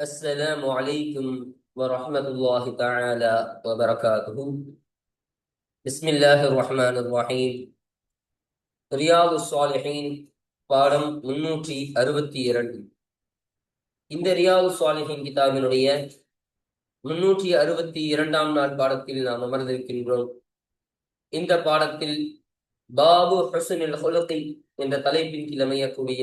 السلام عليكم ورحمة الله تعالى وبركاته بسم الله الرحمن الرحيم ரியாது சாலிஹின் பாடம் முன்னூற்றி அறுபத்தி இரண்டு இந்த ரியாது சாலிஹின் கிதாபினுடைய முன்னூற்றி அறுபத்தி இரண்டாம் நாள் பாடத்தில் நாம் அமர்ந்திருக்கின்றோம் இந்த பாடத்தில் பாபு ஹுசனில் ஹுலகி என்ற தலைப்பின் கீழ் அமையக்கூடிய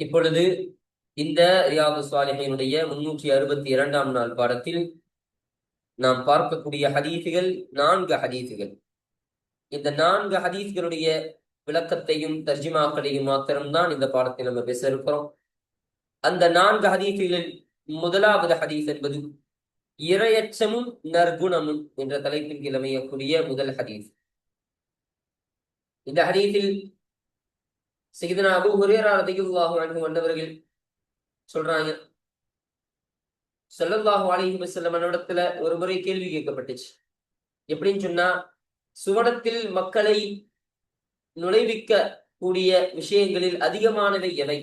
இப்பொழுது இந்த ரியாது சுவாலிஹினுடைய முன்னூற்றி அறுபத்தி இரண்டாம் நாள் பாடத்தில் நாம் பார்க்கக்கூடிய ஹதீசுகள் நான்கு ஹதீசுகள். இந்த நான்கு ஹதீஸ்களுடைய விளக்கத்தையும் தர்ஜிமாக்களையும் மாத்திரம்தான் இந்த பாடத்தில் நம்ம பேச இருக்கிறோம். அந்த நான்கு ஹதீசுகளில் முதலாவது ஹதீஸ் என்பது இரையச்சமும் நற்குணமும் என்ற தலைப்பின் கீழ் அமையக்கூடிய முதல் ஹதீஸ். இந்த ஹதீஸில் செய்தனா அபு ஹுரேரா ரதியுல்லாஹு அன்ஹு வந்தவர்கள் சொல்றாங்க. ஸல்லல்லாஹு அலைஹி வஸல்லம் ஒரு முறை கேள்வி கேட்கப்பட்டுச்சு. எப்படின்னு சொன்னா சுவனத்தில் மக்களை நுழைவிக்க கூடிய விஷயங்களில் அதிகமானவை எவை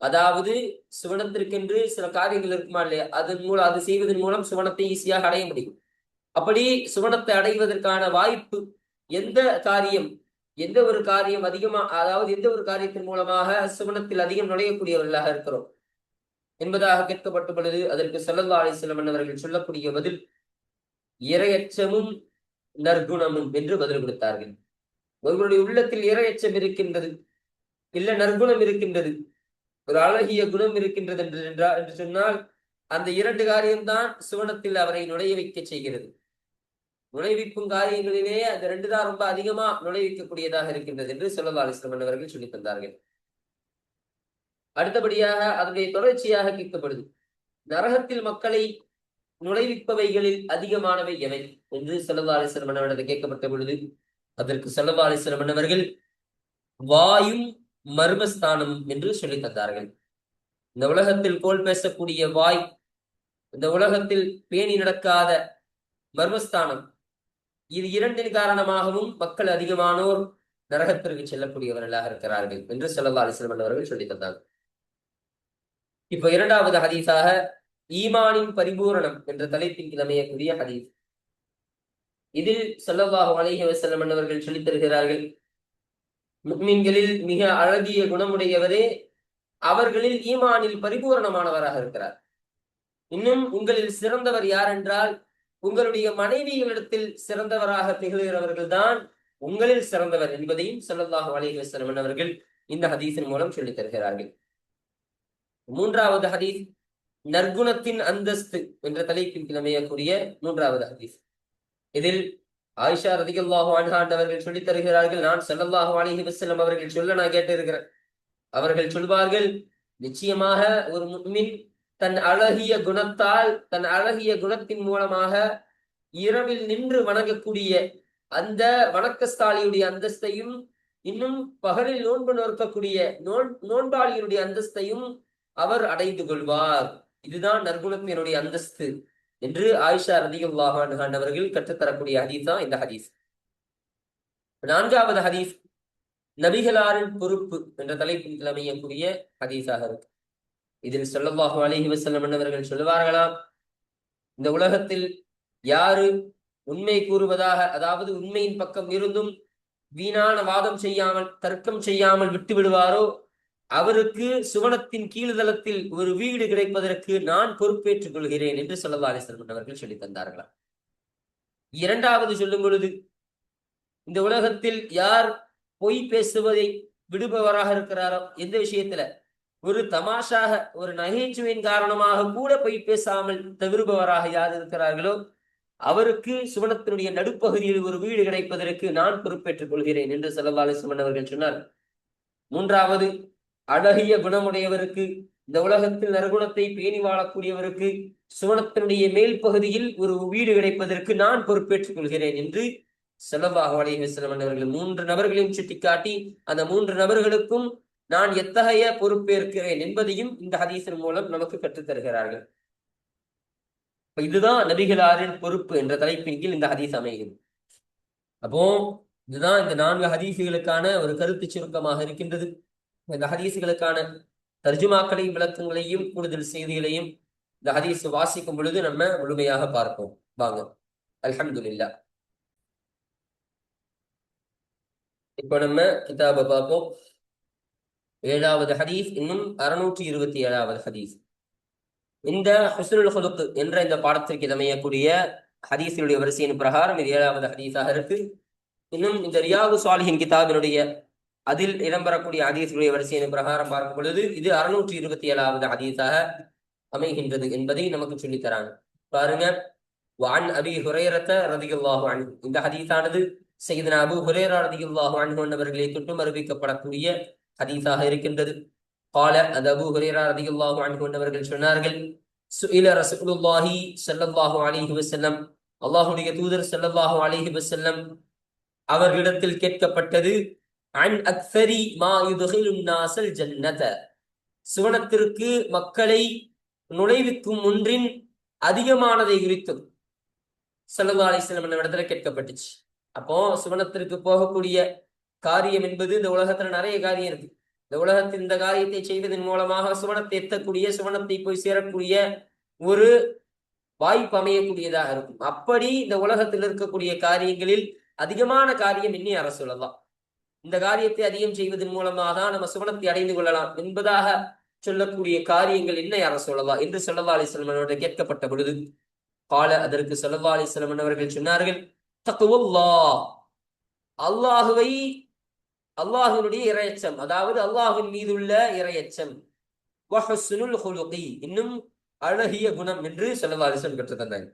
அதாவது சுவனத்திற்கென்று சில காரியங்கள் இருக்குமா இல்லையா? அதன் மூலம் அது செய்வதன் மூலம் சுவனத்தை ஈஸியாக அடைய முடியும். அப்படி சுவனத்தை அடைவதற்கான வாய்ப்பு எந்த காரியம்? எந்த ஒரு காரியம் அதிகமா அதாவது எந்த ஒரு காரியத்தின் மூலமாக சுவனத்தில் அதிகம் நுழையக்கூடியவர்களாக இருக்கிறோம்? என்பதாக கேட்கப்பட்ட பொழுது அதற்கு சல்லல்லா அலிஸ்லம் அவர்கள் சொல்லக்கூடிய பதில் இரையச்சமும் நற்குணமும் என்று பதில் கொடுத்தார்கள். ஒருவருடைய உள்ளத்தில் இரையச்சம் இருக்கின்றது இல்ல நற்குணம் இருக்கின்றது ஒரு அழகிய குணம் இருக்கின்றது என்று என்றால் என்று சொன்னால் அந்த இரண்டு காரியம்தான் சுவனத்தில் அவரை நுழைய வைக்க செய்கிறது. நுழைவிக்கும் காரியங்களிலேயே அந்த ரெண்டு தான் ரொம்ப அதிகமா நுழைவிக்கக்கூடியதாக இருக்கின்றது என்று சொல்லல்லா அலிஸ்லம் அவர்கள் சொல்லி தந்தார்கள். அடுத்தபடியாக அதனுடைய தொடர்ச்சியாக கேட்கப்படுது. நரகத்தில் மக்களை நுழைவிப்பவைகளில் அதிகமானவை எவை என்று செல்லல்லா அலிஸ்லம் கேட்கப்பட்ட பொழுது அதற்கு செல்லல்லா அலிஸ்லம் அவர்கள் வாயும் மர்மஸ்தானம் என்று சொல்லி தந்தார்கள். இந்த உலகத்தில் கோல் பேசக்கூடிய வாய் இந்த உலகத்தில் பேணி நடக்காத மர்மஸ்தானம் இது இரண்டின் காரணமாகவும் மக்கள் அதிகமானோர் நரகத்திற்கு செல்லக்கூடியவர்களாக இருக்கிறார்கள் என்று செல்லல்லா அலிஸ்லம் அவர்கள் சொல்லி தந்தாங்க. இப்ப இரண்டாவது ஹதீஸாக ஈமானின் பரிபூரணம் என்ற தலைப்பின் கிழமையக்கூடிய ஹதீஸ். இதில் செல்லல்லாஹு அலைஹி வஸல்லம் அவர்கள் சொல்லித் தருகிறார்கள் முக்மீன்களில் மிக அழகிய குணமுடையவரே அவர்களில் ஈமானில் பரிபூரணமானவராக இருக்கிறார். இன்னும் உங்களில் சிறந்தவர் யார் என்றால் உங்களுடைய மனைவிகளிடத்தில் சிறந்தவராக திகழ்கிறவர்கள் தான் உங்களில் சிறந்தவர் என்பதையும் சொல்லல்லாஹு அலைஹி அவர்கள் இந்த ஹதீஸின் மூலம் சொல்லித் தருகிறார்கள். மூன்றாவது ஹதீஸ் நற்குணத்தின் அந்தஸ்து என்ற தலைப்பின் கிழமையக்கூடிய மூன்றாவது ஹதீஸ். இதில் ஆயிஷா ரதிகல்லாஹு அன்ஹாண்டவர்கள் சொல்லித் தருகிறார்கள் நான் சல்லல்லாஹு அலைஹி வசலம் அவர்கள் சொல்ல நான் கேட்டிருக்கிறேன். அவர்கள் சொல்வார்கள் நிச்சயமாக ஒரு முன்மின் தன் அழகிய குணத்தால் தன் அழகிய குணத்தின் மூலமாக இரவில் நின்று வணங்கக்கூடிய அந்த வணக்கஸ்தாலியுடைய அந்தஸ்தையும் இன்னும் பகலில் நோன்பு நோக்கக்கூடிய நோன் நோன்பாளியினுடைய அந்தஸ்தையும் அவர் அடைந்து கொள்வார். இதுதான் நற்குணத்தினுடைய அந்தஸ்து என்று ஆயிஷா ரதியுல்லாஹான் அவர்கள் கற்றுத்தரக்கூடிய ஹதீஸ் தான் இந்த ஹதீஸ். நான்காவது ஹதீஸ் நபிகளாரின் பொறுப்பு என்ற தலைப்பில் அமையக்கூடிய ஹதீஸாக இருக்கு. இதில் சொல்லல்லாஹு அலைஹி வஸல்லம் என்னவர்கள் சொல்லுவார்களாம் இந்த உலகத்தில் யாரு உண்மை கூறுவதாக அதாவது உண்மையின் பக்கம் இருந்தும் வீணான வாதம் செய்யாமல் தர்க்கம் செய்யாமல் விட்டு விடுவாரோ? அவருக்கு சுவனத்தின் கீழ்தளத்தில் ஒரு வீடு கிடைப்பதற்கு நான் பொறுப்பேற்றுக் கொள்கிறேன் என்று சொல்லல்லா அலிஸ்லம் அவர்கள் சொல்லி தந்தார்களாம் இரண்டாவது சொல்லும் பொழுது இந்த உலகத்தில் யார் பொய் பேசுவதை விடுபவராக இருக்கிறாரோ? எந்த விஷயத்துல? ஒரு தமாஷாக ஒரு நகைச்சுவையின் காரணமாக கூட பொய் பேசாமல் தவிர்பவராக யார் இருக்கிறார்களோ அவருக்கு சுவனத்தினுடைய நடுப்பகுதியில் ஒரு வீடு கிடைப்பதற்கு நான் பொறுப்பேற்றுக் கொள்கிறேன் என்று சல்லா சுமன் அவர்கள் சொன்னார். மூன்றாவது அழகிய குணமுடையவருக்கு இந்த உலகத்தில் நறுகுணத்தை பேணி வாழக்கூடியவருக்கு சுவனத்தினுடைய மேல் பகுதியில் ஒரு வீடு கிடைப்பதற்கு நான் பொறுப்பேற்றுக் கொள்கிறேன் என்று செலவாக அலைவசலம் அவர்கள் மூன்று நபர்களையும் சுட்டிக்காட்டி அந்த மூன்று நபர்களுக்கும் நான் எத்தகைய பொறுப்பேற்கிறேன் என்பதையும் இந்த ஹதீஸின் மூலம் நமக்கு கற்றுத் தருகிறார்கள். இதுதான் நபிகளாரின் பொறுப்பு என்ற தலைப்பின் கீழ் இந்த ஹதீஸ் அமைகிறது. அப்போ இதுதான் இந்த நான்கு ஹதீசுகளுக்கான ஒரு கருத்து சுருக்கமாக இருக்கின்றது. இந்த ஹதீசுகளுக்கான தர்ஜுமாக்களையும் விளக்கங்களையும் கூடுதல் செய்திகளையும் இந்த ஹதீஸ் வாசிக்கும் பொழுது நம்ம முழுமையாக பார்ப்போம். வாங்க. அல்ஹம்துலில்லா இப்ப நம்ம கிதாபை பார்ப்போம். ஏழாவது ஹதீஸ் இன்னும் அறுநூற்றி இருபத்தி ஏழாவது ஹதீஸ். இந்த ஹுஸ்னுல் ஹுலுக் என்ற இந்த பாடத்திற்கு இதமையக்கூடிய ஹதீஸினுடைய வரிசையின் பிரகாரம் இது ஏழாவது ஹதீஸாக இருக்கு. இன்னும் இந்த ரியாது சாலிஹின் கிதாபினுடைய அதில் இடம்பெறக்கூடிய ஹதீஸுடைய வரிசையின் பிரகாரம் பார்க்கும் பொழுது இது அறுநூற்றி இருபத்தி ஏழாவது ஹதீஸாக அமைகின்றது என்பதை நமக்கு சொல்லித்தராங்க. பாருங்க. வான் அபி ஹுரேரத்த ரதியுல்லாஹு அன் இந்த ஹதீஸானது செய்தன அபு ஹுரேரா ரதியுல்லாஹு அன்ஹு அவர்களை தொட்டும் அறிவிக்கப்படக்கூடிய ஹதீஸாக இருக்கின்றது. கால அது அபு ஹுரேரா ரதியுல்லாஹு அன்ஹு அவர்கள் சொன்னார்கள் சுஇல ரசூலுல்லாஹி ஸல்லல்லாஹு அலைஹி வஸல்லம் அல்லாஹ்வுடைய தூதர் ஸல்லல்லாஹு அலைஹி வஸல்லம் அவர்களிடத்தில் கேட்கப்பட்டது அன் அக்ஸரி மா யுதுகிலுன் நாசல் ஜன்னத சுவனத்திற்கு மக்களை நுழைவிக்கும் ஒன்றின் அதிகமானதை குறித்தும் ஸல்லல்லாஹு அலிஸ்லம் வஸல்லம் இடத்துல கேட்கப்பட்டுச்சு அப்போ சுவனத்திற்கு போகக்கூடிய காரியம் என்பது இந்த உலகத்துல நிறைய காரியம் இருக்கு. இந்த உலகத்தில் இந்த காரியத்தை செய்வதன் மூலமாக சுவனத்தை எத்தக்கூடிய சுவனத்தை போய் சேரக்கூடிய ஒரு வாய்ப்பு அமையக்கூடியதாக இருக்கும். அப்படி இந்த உலகத்தில் இருக்கக்கூடிய காரியங்களில் அதிகமான காரியம் இன்னி அரசு சொல்லலாம் இந்த காரியத்தை அதிகம் செய்வதன் மூலமாக தான் நம்ம சுவனத்தை அடைந்து கொள்ளலாம் என்பதாக சொல்லக்கூடிய காரியங்கள் என்ன யார சொல்லலாம் என்று சொல்லல்லா அவர்கள் கேட்கப்பட்ட பொழுது கால அதற்கு சொல்லவா அலிஸ்லமன் அவர்கள் சொன்னார்கள் தக்குவல்லா அல்லாஹுவை அல்லாஹுனுடைய இரையச்சம் அதாவது அல்லாஹின் மீது உள்ள இரையச்சம் இன்னும் அழகிய குணம் என்று செல்லவாரிசன் கற்று தந்தாங்க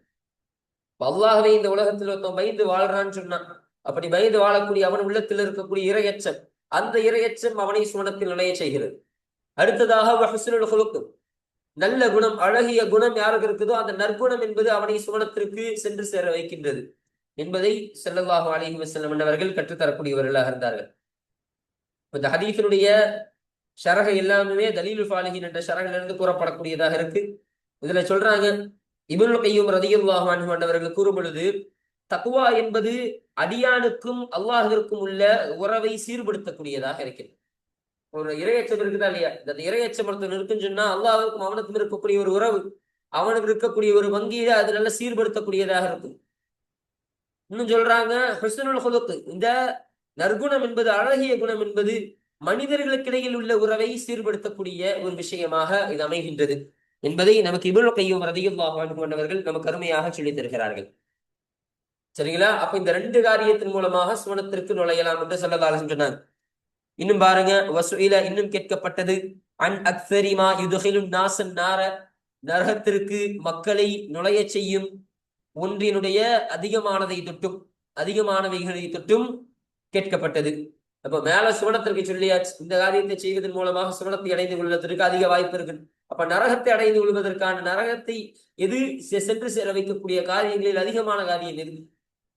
இந்த உலகத்தில் ஒருத்தன் பயந்து வாழ்றான்னு சொன்னான் அப்படி பயந்து வாழக்கூடிய அவன் உள்ளத்தில் இருக்கக்கூடிய இரையச்சம் அந்த இரையச்சம் அவனை சுவனத்தில் நுழைய செய்கிறது. அடுத்ததாக வஹசுனுல் ஹுலுக்கு நல்ல குணம் அழகிய குணம் யாருக்கு இருக்குதோ அந்த நற்குணம் என்பது அவனை சுவனத்திற்கு சென்று சேர வைக்கின்றது என்பதை செல்லல்லாஹு அலிஹி வசல்லம் அவர்கள் கற்றுத்தரக்கூடியவர்களாக இருந்தார்கள். இந்த ஹதீஃபினுடைய ஷரக எல்லாமே தலீல் ஃபாலிஹின் என்ற ஷரகிலிருந்து கூறப்படக்கூடியதாக இருக்கு. இதுல சொல்றாங்க இபுல் கையும் ரதியுல்லாஹ் அவர்கள் கூறும் பொழுது தக்குவா என்பது அடியானுக்கும் அல்லாஹிற்கும் உள்ள உறவை சீர்படுத்தக்கூடியதாக இருக்கிறது. ஒரு இரையச்சம் இருக்குதா இல்லையா? இந்த இரையச்சம் ஒருத்தன் இருக்குன்னு சொன்னா அல்லாஹுக்கும் அவனுக்கும் இருக்கக்கூடிய ஒரு உறவு அவனுக்கு இருக்கக்கூடிய ஒரு வங்கியை அது நல்லா சீர்படுத்தக்கூடியதாக இருக்கும். இன்னும் சொல்றாங்க ஹுசனுல் ஹுலுக்கு இந்த நற்குணம் என்பது அழகிய குணம் என்பது மனிதர்களுக்கிடையில் உள்ள உறவை சீர்படுத்தக்கூடிய ஒரு விஷயமாக இது அமைகின்றது என்பதை நமக்கு இபுல் கையும் ரதியுல்லாஹ் கொண்டவர்கள் நமக்கு அருமையாக சொல்லித் தருகிறார்கள். சரிங்களா? அப்ப இந்த ரெண்டு காரியத்தின் மூலமாக சுவனத்திற்கு நுழையலாம் என்று சொல்லதாலும் சொன்னார். இன்னும் பாருங்க வசூல இன்னும் கேட்கப்பட்டது. அன் அக்சரிமா யுதுகிலும் நாசன் நார நரகத்திற்கு மக்களை நுழைய செய்யும் ஒன்றினுடைய அதிகமானதை தொட்டும் அதிகமானவைகளை தொட்டும் கேட்கப்பட்டது. அப்ப மேல சுவனத்திற்கு சொல்லியாச்சு. இந்த காரியத்தை செய்வதன் மூலமாக சுவனத்தை அடைந்து கொள்வதற்கு அதிக வாய்ப்பு இருக்கு அப்ப நரகத்தை அடைந்து கொள்வதற்கான நரகத்தை எது சென்று சேர வைக்கக்கூடிய காரியங்களில் அதிகமான காரியம் எது?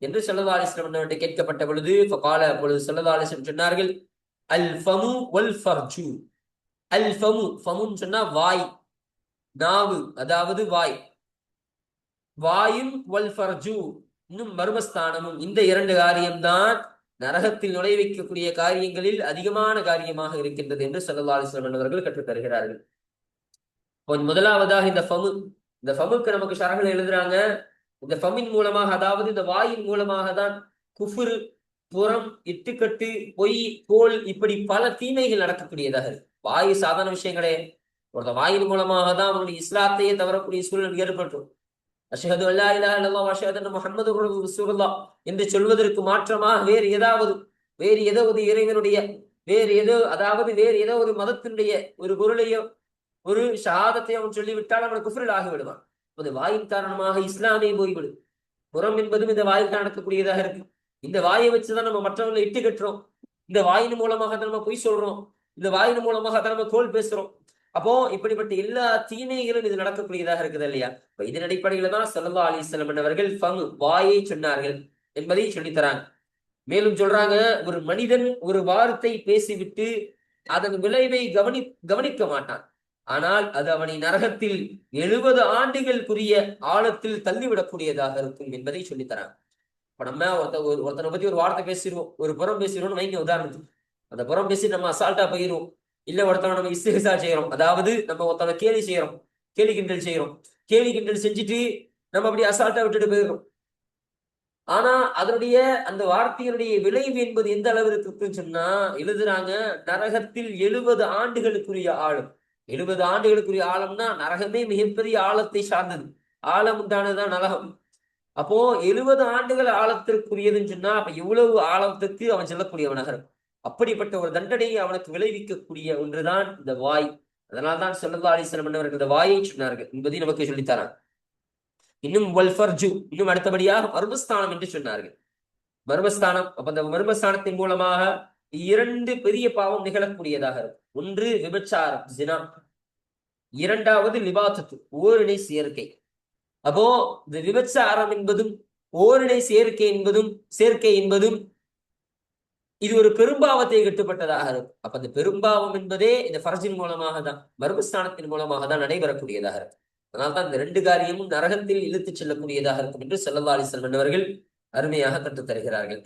என்று சொல்லதாலிஸ்லம் கேட்கப்பட்ட பொழுது கால பொழுது சொல்லதாலிஸ்லம் சொன்னார்கள் அல் ஃபமு வல் ஃபர்ஜு. அல் ஃபமு ஃபமுன்னு சொன்னா வாய் நாவு அதாவது வாய். வாயும் வல் ஃபர்ஜு இன்னும் மர்மஸ்தானமும். இந்த இரண்டு காரியம்தான் நரகத்தில் நுழை வைக்கக்கூடிய காரியங்களில் அதிகமான காரியமாக இருக்கின்றது என்று சல்லா அலிஸ்லாம் அவர்கள் கற்றுத் தருகிறார்கள் முதலாவதாக இந்த ஃபமு இந்த ஃபமுக்கு நமக்கு ஷரகள் எழுதுறாங்க இந்த ஃபமின் மூலமாக அதாவது இந்த வாயின் மூலமாக தான் குஃபுரு புறம் இட்டுக்கட்டு பொய் கோல் இப்படி பல தீமைகள் நடக்கக்கூடியதாக இருக்கு. வாயு சாதாரண விஷயங்களே. ஒருத்த வாயின் மூலமாக தான் அவங்களுடைய இஸ்லாத்தையே தவறக்கூடிய சூழல் ஏற்பட்டுரும். அஷஹது அல்லா இலா இல்லா அஷஹது முஹம்மது ரசூலுல்லா என்று சொல்வதற்கு மாற்றமாக வேறு ஏதாவது வேறு ஏதோ ஒரு இறைவனுடைய வேறு ஏதோ அதாவது வேறு ஏதோ ஒரு மதத்தினுடைய ஒரு பொருளையோ ஒரு சாதத்தையோ அவன் சொல்லிவிட்டால் அவன் குஃபரில் ஆகிவிடுவான் அது வாயின் காரணமாக இஸ்லாமே போய்விடும். புறம் என்பதும் இந்த வாயில் தான் நடக்கக்கூடியதாக இருக்கு. இந்த வாயை வச்சுதான் நம்ம மற்றவங்களை இட்டு கட்டுறோம் இந்த வாயின் மூலமாக தான் நம்ம பொய் சொல்றோம். இந்த வாயின் மூலமாக தான் நம்ம கோல் பேசுறோம். அப்போ இப்படிப்பட்ட எல்லா தீமைகளும் இது நடக்கக்கூடியதாக இருக்குது இல்லையா? இப்ப இதன் அடிப்படையில தான் சல்லா அலிஸ்லம் அவர்கள் ஃபங் வாயை சொன்னார்கள் என்பதை சொல்லித்தராங்க. மேலும் சொல்றாங்க ஒரு மனிதன் ஒரு வார்த்தை பேசிவிட்டு அதன் விளைவை கவனி கவனிக்க மாட்டான். ஆனால் அது அவனை நரகத்தில் எழுபது ஆண்டுகளுக்குரிய ஆழத்தில் தள்ளிவிடக்கூடியதாக இருக்கும் என்பதை சொல்லித்தராங்க. இப்ப நம்ம ஒருத்த ஒரு ஒருத்தனை பத்தி ஒரு வார்த்தை பேசிடுவோம் ஒரு புறம் பேசிடுவோம்னு வைங்க உதாரணத்துக்கு. அந்த புறம் பேசி நம்ம அசால்ட்டா போயிடுவோம். இல்ல ஒருத்தவன் நம்ம இஸ்திகசா செய்யறோம். அதாவது நம்ம ஒருத்தவனை கேலி செய்யறோம். கேலி கிண்டல் செய்யறோம். கேலி கிண்டல் செஞ்சுட்டு நம்ம அப்படி அசால்ட்டா விட்டுட்டு போயிடுறோம். ஆனா அதனுடைய அந்த வார்த்தையினுடைய விளைவு என்பது எந்த அளவிற்கு இருக்குன்னு சொன்னா எழுதுறாங்க நரகத்தில் எழுபது ஆண்டுகளுக்குரிய ஆழம். எழுபது ஆண்டுகளுக்குரிய ஆழம்னா நரகமே மிகப்பெரிய ஆழத்தை சார்ந்தது. ஆழம் உண்டானதுதான் நரகம். அப்போ எழுபது ஆண்டுகள் ஆழத்திற்குரியதுன்னு சொன்னா அப்ப இவ்வளவு ஆழத்துக்கு அவன் செல்லக்கூடிய நகரம் அப்படிப்பட்ட ஒரு தண்டனையை அவனுக்கு விளைவிக்கக்கூடிய ஒன்றுதான் இந்த வாய். அதனால்தான் செல்லல்லா அலிஸ்லம் அவர்கள் இந்த வாயை சொன்னார்கள். என்பதை நமக்கு சொல்லித்தரான். இன்னும் வல்ஃபர்ஜு இன்னும் அடுத்தபடியாக மர்மஸ்தானம் என்று சொன்னார்கள். மர்மஸ்தானம் அப்ப அந்த மர்மஸ்தானத்தின் மூலமாக இரண்டு பெரிய பாவம் நிகழக்கூடியதாக இருக்கும். ஒன்று விபச்சாரம் ஜினா. இரண்டாவது லிபாத்தத்து ஓரிணை சேர்க்கை. அப்போ இந்த விபச்சாரம் என்பதும் ஓரிணை சேர்க்கை என்பதும் சேர்க்கை என்பதும் இது ஒரு பெரும்பாவத்தை கட்டுப்பட்டதாக இருக்கும். அப்ப அந்த பெரும்பாவம் என்பதே இந்த ஃபரஜின் மூலமாக தான் மர்மஸ்தானத்தின் மூலமாக தான் நடைபெறக்கூடியதாக இருக்கும். அதனால்தான் இந்த ரெண்டு காரியமும் நரகத்தில் இழுத்துச் செல்லக்கூடியதாக இருக்கும் என்று செல்லல்லா அலிசல்மன் அவர்கள் அருமையாக கற்றுத் தருகிறார்கள்.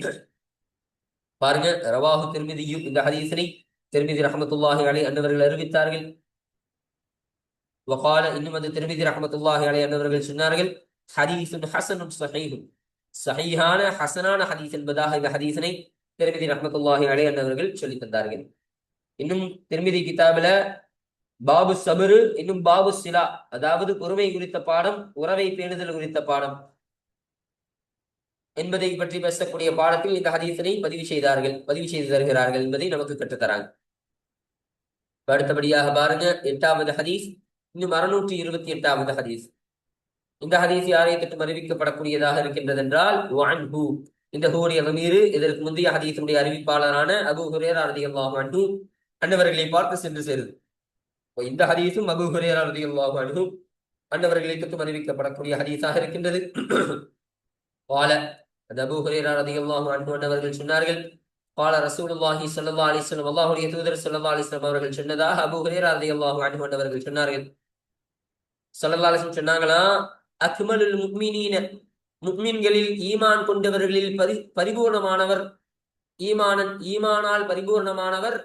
பாருங்க ரவாஹு திருமதியும் இந்த ஹதீசனை திருமதி ரஹமத்துல்லாஹி அலை அன்னவர்கள் அறிவித்தார்கள். வகால இன்னும் அது திருமதி ரஹமத்துல்லாஹி அலை அன்னவர்கள் சொன்னார்கள் ஹதீசுன் ஹசனும் சஹீஹும். சஹீஹான ஹசனான ஹதீஸ் என்பதாக இந்த ஹதீசனை திருமதி ரஹமத்துல்லாஹி அலை அன்னவர்கள் சொல்லி தந்தார்கள். இன்னும் திருமதி கிதாபில பாபு சபரு இன்னும் பாபு சிலா அதாவது பொறுமை குறித்த பாடம் உறவை பேணுதல் குறித்த பாடம் என்பதை பற்றி பேசக்கூடிய பாடத்தில் இந்த ஹதீசனை பதிவு செய்தார்கள் பதிவு செய்து தருகிறார்கள் என்பதை நமக்கு கற்றுத்தராங்க. அடுத்தபடியாக பாருங்க எட்டாவது ஹதீஸ் இன்னும் அறுநூற்றி இருபத்தி எட்டாவது ஹதீஸ். இந்த ஹதீஸ் யாரை தொட்டும் அறிவிக்கப்படக்கூடியதாக இருக்கின்றது என்றால் இந்த ஹூரிய அமீரு இதற்கு முந்தைய ஹதீசனுடைய அறிவிப்பாளரான அபு ஹுரேரா ரதி அல்லாஹு அன்னவர்களை பார்த்து சென்று சேருது. இந்த ஹதீஸும் அபு ஹுரேரா ரதி அல்லாஹு அன்ஹும் அன்னவர்களை தொற்றும் அறிவிக்கப்படக்கூடிய ஹதீஸாக இருக்கின்றது. பால அது அபு ஹுரேரா ரதி அல்லாஹு அன்ஹு அன்னவர்கள் சொன்னார்கள் பால ரசூலுல்லாஹி சல்லா அலிஸ்லம் அல்லாஹுடைய தூதர் சல்லா அலிஸ்லம் அவர்கள் சொன்னதாக அபு ஹுரேரா ரதி அல்லாஹு அன்ஹு அன்னவர்கள் சொன்னார்கள். சல்லா அலிஸ்லம் சொன்னாங்களா அக்மலுல் முக்மினீன முக்மீன்களில் ஈமான் கொண்டவர்களில் பரி பரிபூர்ணமானவர். ஈமானன் ஈமானால் பரிபூர்ணமானவர்.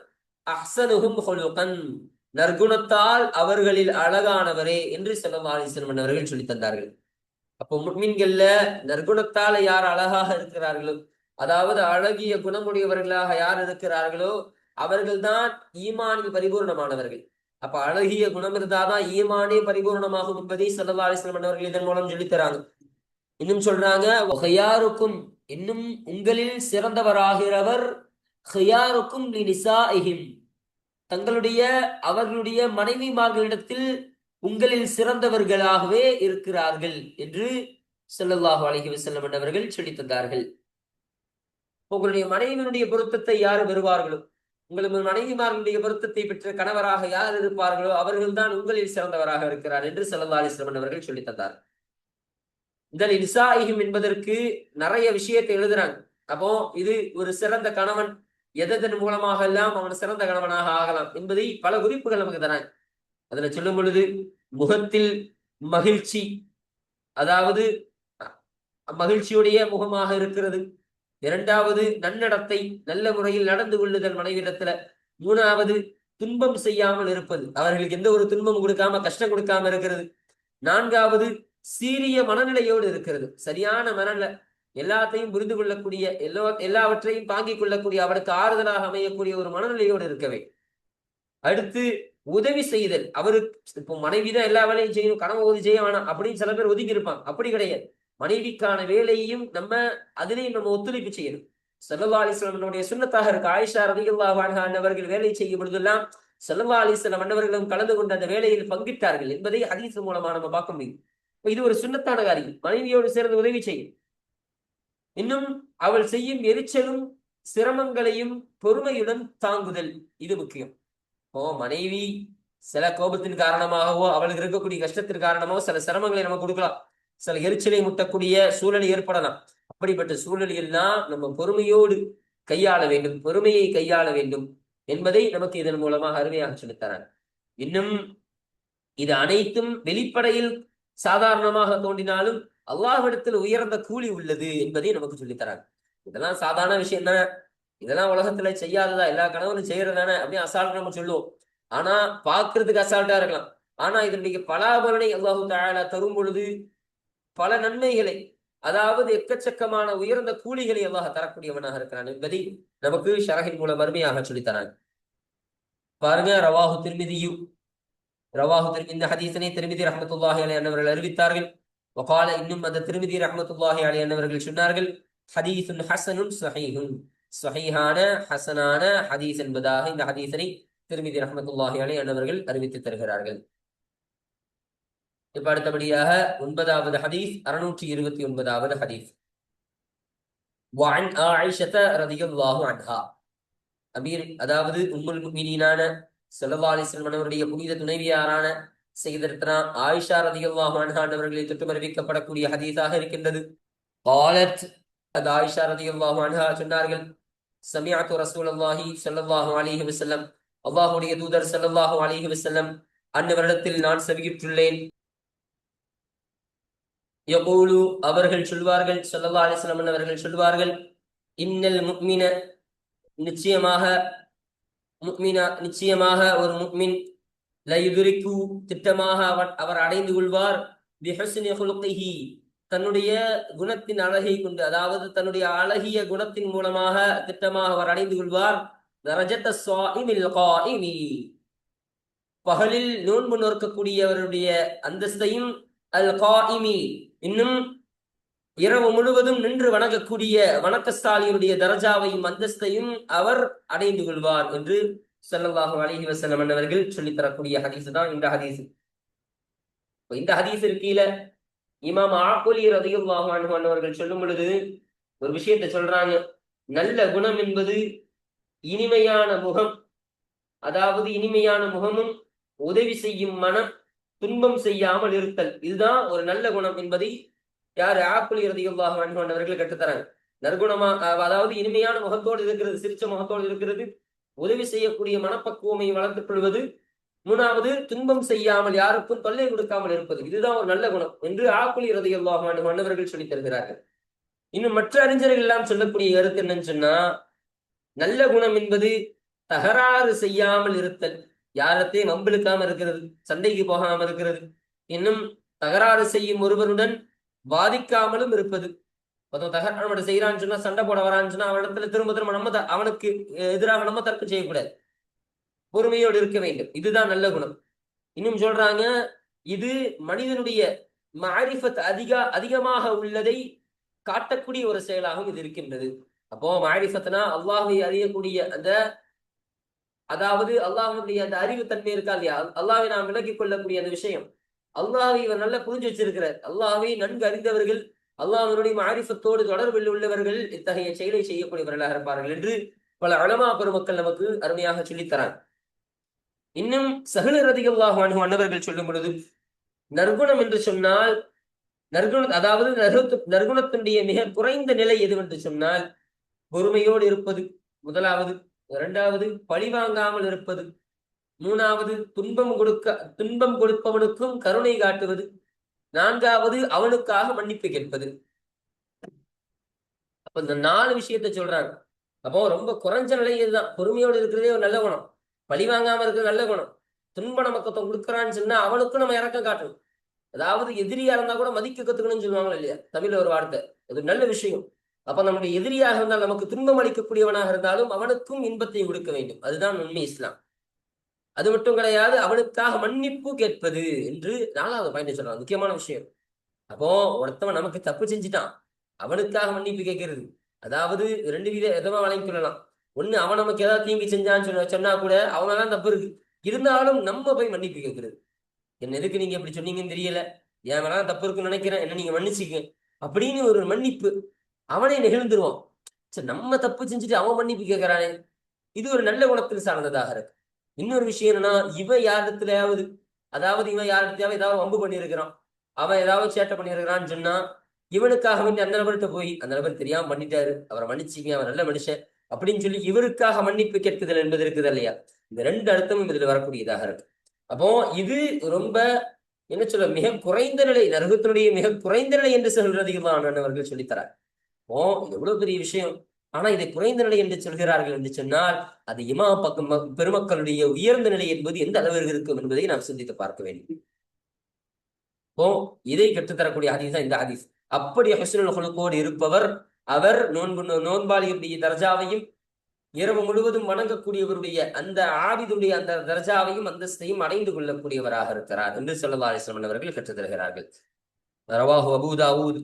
அஹ்சனுகும் ஹுலுகன். நற்குணத்தால் அவர்களில் அழகானவரே என்று ஸல்லல்லாஹு அலைஹி அவர்கள் சொல்லித் தந்தார்கள். அப்போ முக்மீன்கள்ல நற்குணத்தால யார் அழகாக இருக்கிறார்களோ அதாவது அழகிய குணமுடையவர்களாக யார் இருக்கிறார்களோ அவர்கள்தான் ஈமானில் பரிபூர்ணமானவர்கள். அப்ப அழகிய குணம் இருந்தாதான் ஈமானே பரிபூர்ணமாகும் என்பதை சல்லா அலிஸ்லாம் அவர்கள் இதன் மூலம் சொல்லித்தராங்க இன்னும் சொல்றாங்க ஹயாருக்கும் இன்னும் உங்களில் சிறந்தவராகிறவர் ஹயாருக்கும் தங்களுடைய அவர்களுடைய மனைவிமார்களிடத்தில் உங்களில் சிறந்தவர்களாகவே இருக்கிறார்கள் என்று செல்லல்லாஹு அழகி வஸல்லம் என்றவர்கள் சொல்லி தந்தார்கள். உங்களுடைய மனைவியினுடைய பொருத்தத்தை யார் பெறுவார்களோ உங்களது மனைவிமார்களுடைய பொருத்தத்தை பெற்ற கணவராக யார் இருப்பார்களோ அவர்கள்தான் உங்களில் சிறந்தவராக இருக்கிறார் என்று செல்லல்லா அலிஸ்லம் என்றவர்கள் சொல்லி தந்தார்கள் தந்தார் நிசாயிகம் என்பதற்கு நிறைய விஷயத்தை எழுதுறாங்க. அப்போ இது ஒரு சிறந்த கணவன் எதன் மூலமாக எல்லாம் அவன் சிறந்த கணவனாக ஆகலாம் என்பதை பல குறிப்புகள் நமக்கு தராங்க. அதுல சொல்லும் பொழுது முகத்தில் மகிழ்ச்சி அதாவது மகிழ்ச்சியுடைய முகமாக இருக்கிறது. இரண்டாவது நன்னடத்தை நல்ல முறையில் நடந்து கொள்ளுதல் மனைவிடத்துல மூணாவது துன்பம் செய்யாமல் இருப்பது. அவர்களுக்கு எந்த ஒரு துன்பம் கொடுக்காம கஷ்டம் கொடுக்காம இருக்கிறது. நான்காவது சீரிய மனநிலையோடு இருக்கிறது. சரியான மனநிலை எல்லாத்தையும் புரிந்து கொள்ளக்கூடிய எல்லா எல்லாவற்றையும் தாங்கிக் கொள்ளக்கூடிய அவருக்கு ஆறுதலாக அமையக்கூடிய ஒரு மனநிலையோடு இருக்கவே. அடுத்து உதவி செய்தல். அவருக்கு இப்போ மனைவி தான் எல்லா வேலையும் செய்யணும் கனவு உதவி செய்ய வேணாம் அப்படின்னு சில பேர் ஒதுக்கி இருப்பான் அப்படி கிடையாது. மனைவிக்கான வேலையையும் நம்ம அதிலையும் நம்ம ஒத்துழைப்பு செய்யணும். சல்லா அலிஸ்லாமனுடைய சுண்ணத்தாக இருக்க. ஆயிஷா ரதிகுல்லா அவர்கள் வேலை செய்யும் பொழுதெல்லாம் சல்லா அலிஸ்லாம் அன்னவர்களும் கலந்து கொண்டு அந்த வேலையில் பங்கிட்டார்கள் என்பதை ஹதீஸ் மூலமா நம்ம பார்க்க முடியும். இது ஒரு சுண்ணத்தான காரியம் மனைவியோடு சேர்ந்து உதவி செய்யும். இன்னும் அவள் செய்யும் எரிச்சலும் சிரமங்களையும் பொறுமையுடன் தாங்குதல். இது முக்கியம். ஓ மனைவி சில கோபத்தின் காரணமாகவோ அவளுக்கு இருக்கக்கூடிய கஷ்டத்தின் காரணமாகவோ சில சிரமங்களை நம்ம கொடுக்கலாம். சில எரிச்சலை முட்டக்கூடிய சூழல் ஏற்படலாம். அப்படிப்பட்ட சூழலில் தான் நம்ம பொறுமையோடு கையாள வேண்டும். பொறுமையை கையாள வேண்டும் என்பதை நமக்கு இதன் மூலமாக அருமையாக சொல்லித்தராங்க இன்னும் இது அனைத்தும் வெளிப்படையில் சாதாரணமாக தோண்டினாலும் அல்லாஹிடத்தில் உயர்ந்த கூலி உள்ளது என்பதை நமக்கு சொல்லித்தராங்க. இதெல்லாம் சாதாரண விஷயம் தானே. இதெல்லாம் உலகத்துல செய்யாததா? எல்லா கணவனும் செய்யறதானே அப்படின்னு அசால்ட் நம்ம சொல்லுவோம். ஆனா பாக்குறதுக்கு அசால்ட்டா இருக்கலாம். ஆனா இதனுடைய பலாபலனை அல்லாஹு தாயாலா தரும் பொழுது பல நன்மைகளை அதாவது எக்கச்சக்கமான உயர்ந்த கூலிகளை அல்லாஹ் தரக்கூடியவனாக இருக்கிறான் என்பதை நமக்கு ஷரகின் மூலம் அருமையாக சொல்லித்தராங்க. பாருங்க ரவாஹு திருமிதியும் ரவாஹு இந்த ஹதீசனை திருமிதி ரஹமத்துல்லாஹி அலி அன்னவர்கள் அறிவித்தார்கள். ஒகால இன்னும் அந்த திருமிதி ரஹமத்துல்லாஹி அலி அன்னவர்கள் சொன்னார்கள் ஹதீசுன் ஹசனும் சஹீஹும் சஹீஹான ஹசனான ஹதீஸ் என்பதாக இந்த ஹதீசனை திருமிதி ரஹமத்துல்லாஹி அலி அன்னவர்கள் அறிவித்து தருகிறார்கள். இப்ப அடுத்தபடியாக ஒன்பதாவது ஹதீஸ் அறுநூற்றி இருபத்தி ஒன்பதாவது ஹதீஸ் அமீர் அதாவது உம்முல் மீனான ஸல்லல்லாஹு அலைஹி வஸல்லம் அவருடைய புனித துணைவியாரான செய்தர்த்தனா ஆயிஷா ரதியல்லாஹு அன்ஹா அவர்களை தொட்டு அறிவிக்கப்படக்கூடிய ஹதீஸாக இருக்கின்றது قالت அது ஆயிஷா ரதியல்லாஹு அன்ஹா சொன்னார்கள் சமிஅத்து ரசூலுல்லாஹி ஸல்லல்லாஹு அலைஹி வஸல்லம் அல்லாஹ்வுடைய தூதர் ஸல்லல்லாஹு அலைஹி வஸல்லம் அன்னவரிடத்தில் நான் செவியுற்றுள்ளேன் யகூலு அவர்கள் சொல்வார்கள் ஸல்லல்லாஹு அலைஹி வஸல்லம் அவர்கள் சொல்வார்கள் இன்னல் முஃமின நிச்சயமாக முக்மினா நிச்சயமாக ஒரு முக்மின். லயுதுரிக்கு திட்டமாக அவர் அவர் அடைந்து கொள்வார். தன்னுடைய குணத்தின் அழகை கொண்டு அதாவது தன்னுடைய அழகிய குணத்தின் மூலமாக திட்டமாக அவர் அடைந்து கொள்வார். பகலில் நோன்பு நோக்கக்கூடியவருடைய அந்தஸ்தையும் அல் காஇமி இன்னும் இரவு முழுவதும் நின்று வணங்கக்கூடிய வணக்கஸ்தாலியுடைய தரஜாவையும் அந்தஸ்தையும் அவர் அடைந்து கொள்வார் என்று ஸல்லல்லாஹு அழகி வசனம் அவர்கள் சொல்லித் தரக்கூடிய ஹதீஸ் தான் இந்த ஹதீஸ். இந்த ஹதீஸ் கீழே இமாம் ஆக்குலி ரதியுல்லாஹு அன்ஹு அவர்கள் சொல்லும் பொழுது ஒரு விஷயத்தை சொல்றாங்க. நல்ல குணம் என்பது இனிமையான முகம். அதாவது இனிமையான முகமும் உதவி செய்யும் மனம் துன்பம் செய்யாமல் இருத்தல். இதுதான் ஒரு நல்ல குணம் என்பதை யாரு? ஆப்பிள் இறுதியுள்ளாக அன்ஹு அவர்கள் கற்றுத்தராங்க நற்குணமா அதாவது இனிமையான முகத்தோடு இருக்கிறது சிரிச்ச முகத்தோடு இருக்கிறது உதவி செய்யக்கூடிய மனப்பக்குவமையை வளர்த்துக் கொள்வது. மூணாவது துன்பம் செய்யாமல் யாருக்கும் தொல்லை கொடுக்காமல் இருப்பது. இதுதான் ஒரு நல்ல குணம் என்று ஆக்குலி இறுதியுள்ளாக வேண்டும் மன்னவர்கள் சொல்லித் தருகிறார்கள். இன்னும் மற்ற அறிஞர்கள் எல்லாம் சொல்லக்கூடிய கருத்து என்னன்னு சொன்னா நல்ல குணம் என்பது தகராறு செய்யாமல் இருத்தல். யாரத்தையும் வம்பிழுக்காம இருக்கிறது சண்டைக்கு போகாம இருக்கிறது. இன்னும் தகராறு செய்யும் ஒருவருடன் பாதிக்காமலும் இருப்பது. ஒருத்தன் தகராறு மட்டும் செய்யறான்னு சொன்னா சண்டை போட வரான்னு சொன்னா அவனிடத்துல திரும்ப திரும்ப நம்ம அவனுக்கு எதிராக நம்ம தர்க்கம் செய்யக்கூடாது. பொறுமையோடு இருக்க வேண்டும். இதுதான் நல்ல குணம். இன்னும் சொல்றாங்க இது மனிதனுடைய மாரிஃபத் அதிக அதிகமாக உள்ளதை காட்டக்கூடிய ஒரு செயலாகவும் இது இருக்கின்றது. அப்போ மாரிஃபத்னா அல்லாஹை அறியக்கூடிய அந்த அதாவது அல்லாஹனுடைய அந்த அறிவு தன்மை இருக்கா இல்லையா? அல்லாஹை நாம் விலகிக் கொள்ளக்கூடிய அந்த விஷயம். அல்லாஹை இவர் நல்லா புரிஞ்சு வச்சிருக்கிறார். அல்லாஹை நன்கு அறிந்தவர்கள் அல்லாஹனுடைய மாரிசத்தோடு தொடர்பில் உள்ளவர்கள் இத்தகைய செயலை செய்யக்கூடியவர்களாக இருப்பார்கள் என்று பல அளமா பெருமக்கள் நமக்கு அருமையாக சொல்லித்தரான் இன்னும் சகுல ரதிகல்லாஹு அன்னவர்கள் சொல்லும் பொழுது நற்குணம் என்று சொன்னால் நற்குண அதாவது நற்குணத்து நற்குணத்தினுடைய மிக குறைந்த நிலை எதுவென்று சொன்னால் பொறுமையோடு இருப்பது முதலாவது இரண்டாவது பழிவாங்காமல் இருப்பது மூணாவது துன்பம் கொடுக்க துன்பம் கொடுப்பவனுக்கும் கருணை காட்டுவது. நான்காவது அவனுக்காக மன்னிப்பு கேட்பது. அப்ப இந்த நாலு விஷயத்தை சொல்றாங்க. அப்போ ரொம்ப குறைஞ்ச நிலை இதுதான். பொறுமையோடு இருக்கிறதே ஒரு நல்ல குணம். பழி வாங்காம இருக்கிறது நல்ல குணம். துன்ப நமக்கு ஒருத்தன் கொடுக்குறான்னு சொன்னா அவனுக்கும் நம்ம இறக்கம் காட்டணும். அதாவது எதிரியா இருந்தா கூட மதிக்க கத்துக்கணும்னு சொல்லுவாங்களா இல்லையா? தமிழ்ல ஒரு வார்த்தை. அது நல்ல விஷயம். அப்ப நம்முடைய எதிரியாக இருந்தால் நமக்கு துன்பம் அளிக்கக்கூடியவனாக இருந்தாலும் அவனுக்கும் இன்பத்தை கொடுக்க வேண்டும். அதுதான் உண்மை இஸ்லாம். அது மட்டும் கிடையாது அவனுக்காக மன்னிப்பு கேட்பது என்று நாலாவது பாயிண்ட் சொல்றான். முக்கியமான விஷயம். அப்போ ஒருத்தவன் நமக்கு தப்பு செஞ்சுட்டான் அவனுக்காக மன்னிப்பு கேட்கறது. அதாவது ரெண்டு வித விதமா வழங்கி கொள்ளலாம். ஒண்ணு அவன் நமக்கு ஏதாவது தீங்கு செஞ்சான்னு சொன்ன சொன்னா கூட அவனதான் தப்பு இருக்கு. இருந்தாலும் நம்ம போய் மன்னிப்பு கேட்கறது. என்ன எதுக்கு நீங்க இப்படி சொன்னீங்கன்னு தெரியல. என் மேல தப்பு இருக்குன்னு நினைக்கிறேன். என்ன நீங்க மன்னிச்சுக்க அப்படின்னு ஒரு மன்னிப்பு அவனே நெகிழ்ந்துருவான். சரி நம்ம தப்பு செஞ்சுட்டு அவன் மன்னிப்பு கேட்கறானே. இது ஒரு நல்ல குணத்தில் சார்ந்ததாக இருக்கு. இன்னொரு விஷயம் என்னன்னா இவன் யாரிடத்துலயாவது அதாவது இவன் யாரிடத்தையாவது ஏதாவது வம்பு பண்ணியிருக்கிறான். அவன் ஏதாவது சேட்டை பண்ணியிருக்கிறான்னு சொன்னா இவனுக்காக வேண்டி அந்த நபர்கிட்ட போய் அந்த நபர் தெரியாம பண்ணிட்டாரு. அவரை மன்னிச்சிங்க அவர் நல்ல மனுஷன் அப்படின்னு சொல்லி இவருக்காக மன்னிப்பு கேட்குதல் என்பது இருக்குது இல்லையா? இந்த ரெண்டு அர்த்தமும் இதுல வரக்கூடியதாக இருக்கு. அப்போ இது ரொம்ப என்ன சொல்ல மிக குறைந்த நிலை நரகத்தினுடைய மிக குறைந்த நிலை என்று சொல்றதுதான் அவர்கள் சொல்லித்தரார் ஓ எவ்வளவு பெரிய விஷயம்? ஆனா இதை குறைந்த நிலை என்று சொல்கிறார்கள் என்று சொன்னால் அது இமா பக்கம் பெருமக்களுடைய உயர்ந்த நிலை என்பது எந்த அளவிற்கு இருக்கும் என்பதை நாம் சிந்தித்து பார்க்க வேண்டும். ஓ இதை கற்றுத்தரக்கூடிய ஹதீஸ் தான் இந்த ஹதீஸ். அப்படி ஹசுனுல் குழுக்கோடு இருப்பவர் அவர் நோன்பு நோன்பாளியுடைய தர்ஜாவையும் இரவு முழுவதும் வணங்கக்கூடியவருடைய அந்த ஆபிதுடைய அந்த தர்ஜாவையும் அந்தஸ்தையும் அடைந்து கொள்ளக்கூடியவராக இருக்கிறார் என்று சொல்லல்லா அலிஸ்லாமன் அவர்கள் கற்றுத்தருகிறார்கள். ரவாஹு அபூதாவூத்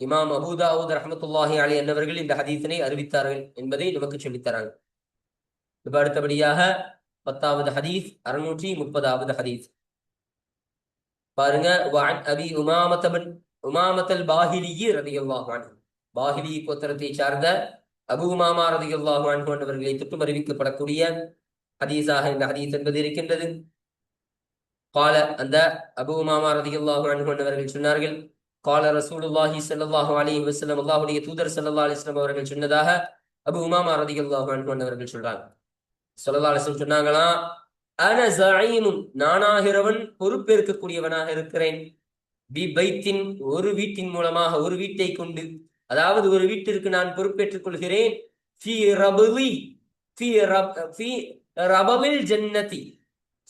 இமாம் அபுதாவுத் ரஹமத்துல்லாஹி அலி என்னவர்கள் இந்த ஹதீஸினை அறிவித்தார்கள் என்பதை நமக்கு சொல்லித்தராங்க இப்ப அடுத்தபடியாக பத்தாவது ஹதீஸ் அறுநூற்றி முப்பதாவது ஹதீஸ். பாருங்க வஅன் அபி உமாமத்தபன் உமாமத்தல் பாஹிலியி ரதியல்லாஹு அன்ஹு. பாஹிலி கோத்திரத்தை சார்ந்த அபு உமாமா ரதியல்லாஹு அன்ஹு அவர்களை தொட்டும் அறிவிக்கப்படக்கூடிய ஹதீஸாக இந்த ஹதீஸ் என்பது இருக்கின்றது. கால அந்த அபு உமாமா ரதியல்லாஹு அன்ஹு சொன்னார்கள் கால ரசூலுல்லாஹி ஸல்லல்லாஹு அலி வசலம் அல்லாஹுடைய தூதர் ஸல்லல்லாஹு அலைஹி அவர்கள் சொன்னதாக அபு உமாமா ரதியல்லாஹு அன்ஹு அவர்கள் சொல்றாங்க. ஸல்லல்லாஹு அலைஹி சொன்னாங்களாம் அன நானாகிறவன் பொறுப்பேற்கக்கூடியவனாக இருக்கிறேன். பி பைத்தின் ஒரு வீட்டின் மூலமாக ஒரு வீட்டை கொண்டு அதாவது ஒரு வீட்டிற்கு நான் பொறுப்பேற்றுக் கொள்கிறேன். ஜன்னதி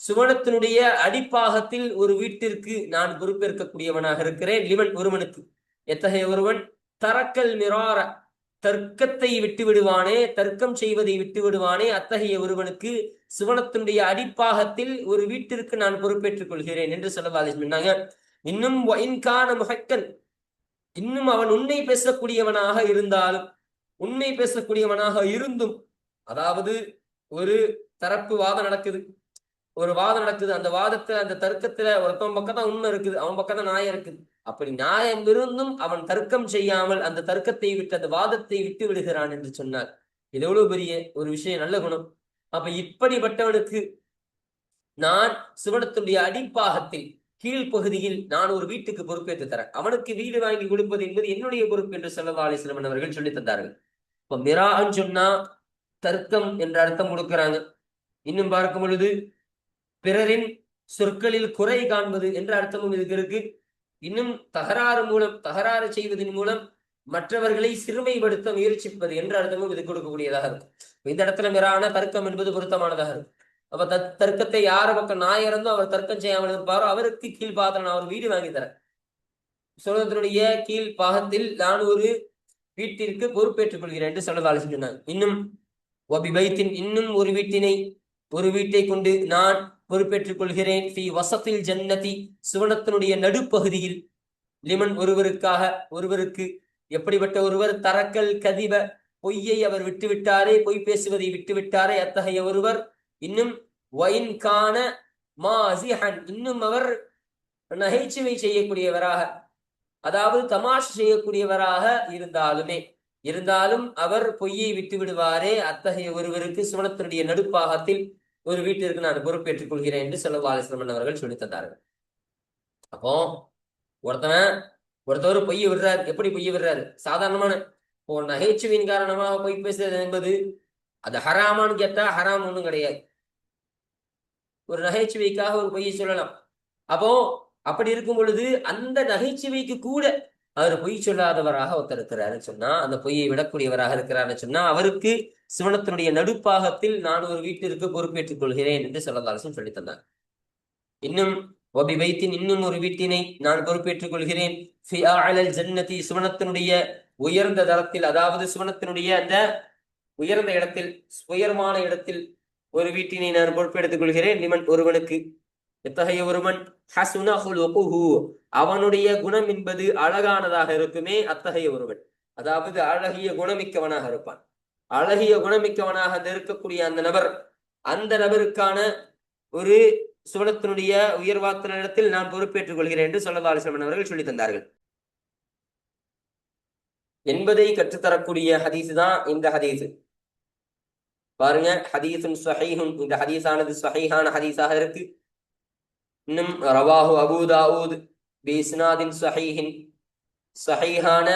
சுவனத்தினுடைய அடிப்பாகத்தில் ஒரு வீட்டிற்கு நான் பொறுப்பேற்கக்கூடியவனாக இருக்கிறேன். லிவன் ஒருவனுக்கு. எத்தகைய ஒருவன்? தரக்கல் நிரார தர்க்கத்தை விட்டு விடுவானே தர்க்கம் செய்வதை விட்டு விடுவானே அத்தகைய ஒருவனுக்கு சுவனத்தினுடைய அடிப்பாகத்தில் ஒரு வீட்டிற்கு நான் பொறுப்பேற்றுக் கொள்கிறேன் என்று சொல்லவாதி சொன்னாங்க. இன்னும் ஒயின்கான முகக்கன் இன்னும் அவன் உண்மை பேசக்கூடியவனாக இருந்தாலும் உண்மை பேசக்கூடியவனாக இருந்தும் அதாவது ஒரு தரப்பு வாதம் நடக்குது. ஒரு வாதம் நடக்குது. அந்த வாதத்துல அந்த தர்க்கத்துல ஒருத்தவன் பக்கம் தான் உண்மை இருக்குது அவன் பக்கம் தான் நியாயம் இருக்குது. அப்படி நியாயம் இருந்தும் அவன் தர்க்கம் செய்யாமல் அந்த தர்க்கத்தை விட்டு அந்த வாதத்தை விட்டு விடுகிறான் என்று சொன்னார் இது எவ்வளவு பெரிய ஒரு விஷயம் நல்ல குணம். அப்ப இப்படிப்பட்டவனுக்கு நான் சிவனத்துடைய அடிப்பாகத்தில் கீழ்ப்பகுதியில் நான் ஒரு வீட்டுக்கு பொறுப்பேற்று தரேன். அவனுக்கு வீடு வாங்கி கொடுப்பது என்பது என்னுடைய பொறுப்பு என்று செல்லவா அலிஸ்லமன் அவர்கள் சொல்லி தந்தார்கள். இப்ப மிரான்னு சொன்னா தர்க்கம் என்ற அர்த்தம் கொடுக்கிறாங்க. இன்னும் பார்க்கும் பொழுது பிறரின் சொற்களில் குறை காண்பது என்ற அர்த்தமும் இதுக்கு இருக்கு. இன்னும் தகராறு மூலம் தகராறு செய்வதன் மூலம் மற்றவர்களை சிறுமைப்படுத்த முயற்சிப்பது என்ற அர்த்தமும் இது கொடுக்கக்கூடியதாக இருக்கும். இந்த இடத்துல மிரான தர்க்கம் என்பது பொருத்தமானதாக இருக்கும். அப்ப தத் தர்க்கத்தை யார பக்கம் நான் இறந்தோ அவர் தர்க்கம் செய்யாமல் இருப்பாரோ அவருக்கு கீழ் பாகத்தில் நான் ஒரு வீடு வாங்கி தரேன். சுரத்தினுடைய கீழ் பாகத்தில் நான் ஒரு வீட்டிற்கு பொறுப்பேற்றுக் கொள்கிறேன் என்று சொல்லதாலி சொன்னாங்க இன்னும் ஒபி இன்னும் ஒரு வீட்டினை ஒரு வீட்டை கொண்டு நான் பொறுப்பேற்றுக் கொள்கிறேன் ஃபி வசத்தில் ஜன்னதி சுவனத்தினுடைய நடுப்பகுதியில். லிமன் ஒருவருக்காக ஒருவருக்கு எப்படிப்பட்ட ஒருவர்? தரக்கல் கதிப பொய்யை அவர் விட்டுவிட்டாரே பொய் பேசுவதை விட்டுவிட்டாரே அத்தகைய ஒருவர். இன்னும் ஒயின் கான மாசிஹன். இன்னும் அவர் நகைச்சுவை செய்யக்கூடியவராக அதாவது தமாஷ் செய்யக்கூடியவராக இருந்தாலுமே இருந்தாலும் அவர் பொய்யை விட்டு விடுவாரே அத்தகைய ஒருவருக்கு சுவனத்தினுடைய நடுப்பாகத்தில். ஒரு வீட்டிற்கு நான் பொறுப்பேற்றுக் கொள்கிறேன் என்று செல்லவாலிஸ்லமன் அவர்கள் சொல்லி தந்தார்கள். அப்போ ஒருத்தவன் ஒருத்தவர் பொய்ய விடுறாரு. எப்படி பொய்ய விடுறாரு? சாதாரணமான இப்போ நகைச்சுவையின் காரணமாக பொய் பேசுறது என்பது அது ஹராமான்னு கேட்டா ஹராம் ஒன்றும் கிடையாது. ஒரு நகைச்சுவைக்காக ஒரு பொய்யை சொல்லலாம். அப்போ அப்படி இருக்கும் பொழுது அந்த நகைச்சுவைக்கு கூட அவர் பொய் சொல்லாதவராக ஒருத்தர் இருக்கிறாருன்னு சொன்னா அந்த பொய்யை விடக்கூடியவராக இருக்கிறாருன்னு சொன்னா அவருக்கு சிவனத்தினுடைய நடுப்பாகத்தில் நான் ஒரு வீட்டிற்கு பொறுப்பேற்றுக் கொள்கிறேன் என்று சொல்லதாரசும் சொல்லி தந்தார். இன்னும் ஒபி வைத்தின் இன்னும் ஒரு வீட்டினை நான் பொறுப்பேற்றுக் கொள்கிறேன். ஜன்னதி சிவனத்தினுடைய உயர்ந்த தரத்தில் அதாவது சிவனத்தினுடைய அந்த உயர்ந்த இடத்தில் உயர்மான இடத்தில் ஒரு வீட்டினை நான் பொறுப்பெடுத்துக் கொள்கிறேன். நிமன் ஒருவனுக்கு எத்தகைய ஒருவன் அவனுடைய குணம் என்பது அழகானதாக இருக்குமே அத்தகைய ஒருவன். அதாவது அழகிய குணமிக்கவனாக இருப்பான். அழகிய குணமிக்கவனாக இருக்கக்கூடிய அந்த நபர் அந்த நபருக்கான ஒரு சுவனத்தினுடைய உயர்வாத்தினிடத்தில் நான் பொறுப்பேற்றுக் கொள்கிறேன் என்று சொல்லதா அவர்கள் சொல்லி தந்தார்கள். என்பதை கற்றுத்தரக்கூடிய ஹதீஸ் தான் இந்த ஹதீஸ். பாருங்க ஹதீசும் சஹீஹுன் இந்த ஹதீஸானது சஹீஹான ஹதீஸாக இருக்கு. இன்னும் ரவாஹு அபூ பி பிஸ்னாதின் சஹீஹின் சஹீஹான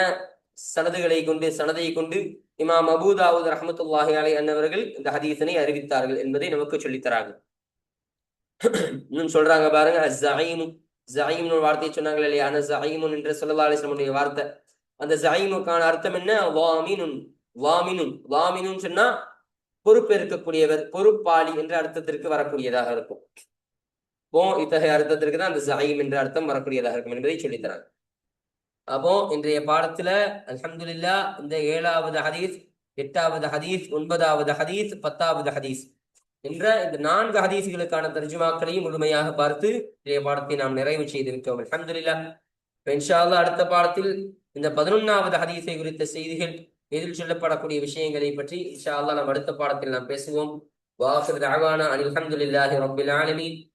சனதுகளை கொண்டு சனதை கொண்டு இமாம் அபூதாவூத் ரஹமத்துல்லாஹி அலை அன்னவர்கள் இந்த ஹதீசனை அறிவித்தார்கள் என்பதை நமக்கு சொல்லித்தராங்க. இன்னும் சொல்றாங்க பாருங்க ஜயீமு ஜயீம்னு வார்த்தையை சொன்னாங்க இல்லையா? அந்த ஜயீமுன் என்ற சொல்லலா அலிஸ்லமுடைய வார்த்தை. அந்த ஜயீமுக்கான அர்த்தம் என்ன? வாமினுன் வாமினுன் வாமினுன் சொன்னா பொறுப்பேற்கக்கூடியவர் பொறுப்பாளி என்ற அர்த்தத்திற்கு வரக்கூடியதாக இருக்கும். அப்போ இத்தகைய அர்த்தத்திற்கு தான் அந்த ஜயீம் என்ற அர்த்தம் வரக்கூடியதாக இருக்கும் என்பதை சொல்லித்தராங்க அப்போ இன்றைய பாடத்துல அலமதுல்லா இந்த ஏழாவது ஹதீஸ் எட்டாவது ஹதீஸ் ஒன்பதாவது ஹதீஸ் பத்தாவது ஹதீஸ் என்ற இந்த நான்கு ஹதீஸ்களுக்கான தர்ஜுமாக்களையும் முழுமையாக பார்த்து இன்றைய பாடத்தை நாம் நிறைவு செய்து விட்டோம் அல்ஹம்துலில்லா இன்ஷா அடுத்த பாடத்தில் இந்த பதினொன்னாவது ஹதீஸை குறித்த செய்திகள் இதில் சொல்லப்படக்கூடிய விஷயங்களை பற்றி இன்ஷா அல்லா நாம் அடுத்த பாடத்தில் நாம் பேசுவோம். வாஹிர் அலி அனில் ஹம்துலில்லாஹி ரப்பில்